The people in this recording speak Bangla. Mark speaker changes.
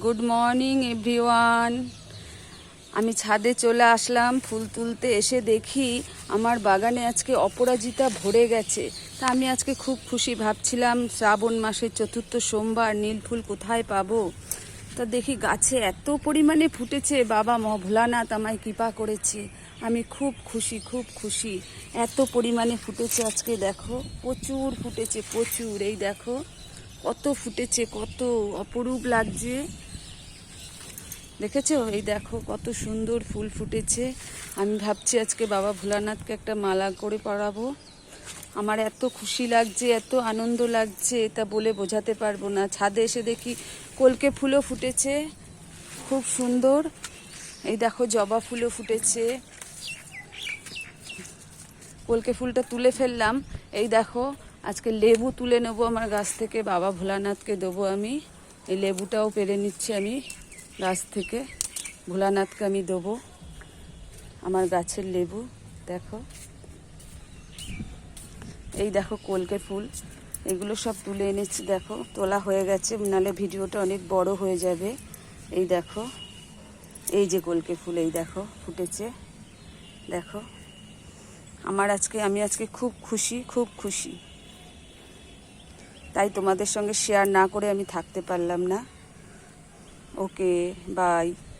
Speaker 1: গুড মর্নিং এভরিওয়ান আমি ছাদে চলে আসলাম, ফুল তুলতে এসে দেখি আমার বাগানে আজকে অপরাজিতা ভরে গেছে। তা আমি আজকে খুব খুশি, ভাবছিলাম শ্রাবণ মাসের চতুর্থ সোমবার, নীল ফুল কোথায় পাবো? তা দেখি গাছে এত পরিমাণে ফুটেছে, বাবা ম ভোলানাথ আমায় কৃপা করেছে। আমি খুব খুশি খুব খুশি। এত পরিমাণে ফুটেছে আজকে, দেখো। প্রচুর ফুটেছে, প্রচুর, এই দেখো। কত ফুটেছে, কত অপরূপ লাগছে। দেখেছ? এই দেখো, কত সুন্দর ফুল ফুটেছে। আমি ভাবছি আজকে বাবা ভোলানাথকে একটা মালা করে পরাবো। আমার এত খুশি লাগছে, এত আনন্দ লাগছে তা বলে বোঝাতে পারব না। ছাদে এসে দেখি কলকে ফুলও ফুটেছে, খুব সুন্দর। এই দেখো, জবা ফুলও ফুটেছে। কলকে ফুলটা তুলে ফেললাম। এই দেখো আজকে লেবু তুলে নেব আমার গাছ থেকে, বাবা ভোলানাথকে দেবো আমি। এই লেবুটাও পেরে নিচ্ছি আমি গাছ থেকে। ভোলানাথকে আমি দেবো আমার গাছের লেবু, দেখো। এই দেখো কলকে ফুল, এগুলো সব তুলে এনেছি, দেখো। তোলা হয়ে গেছে, নালে ভিডিওটা অনেক বড় হয়ে যাবে। এই দেখো, এই যে কলকে ফুল, এই দেখো, ফুটেছে। দেখো, আমার আজকে, আমি আজকে খুব খুশি খুব খুশি। তাই তোমাদের সঙ্গে শেয়ার না করে আমি থাকতে পারলাম না। Okay bye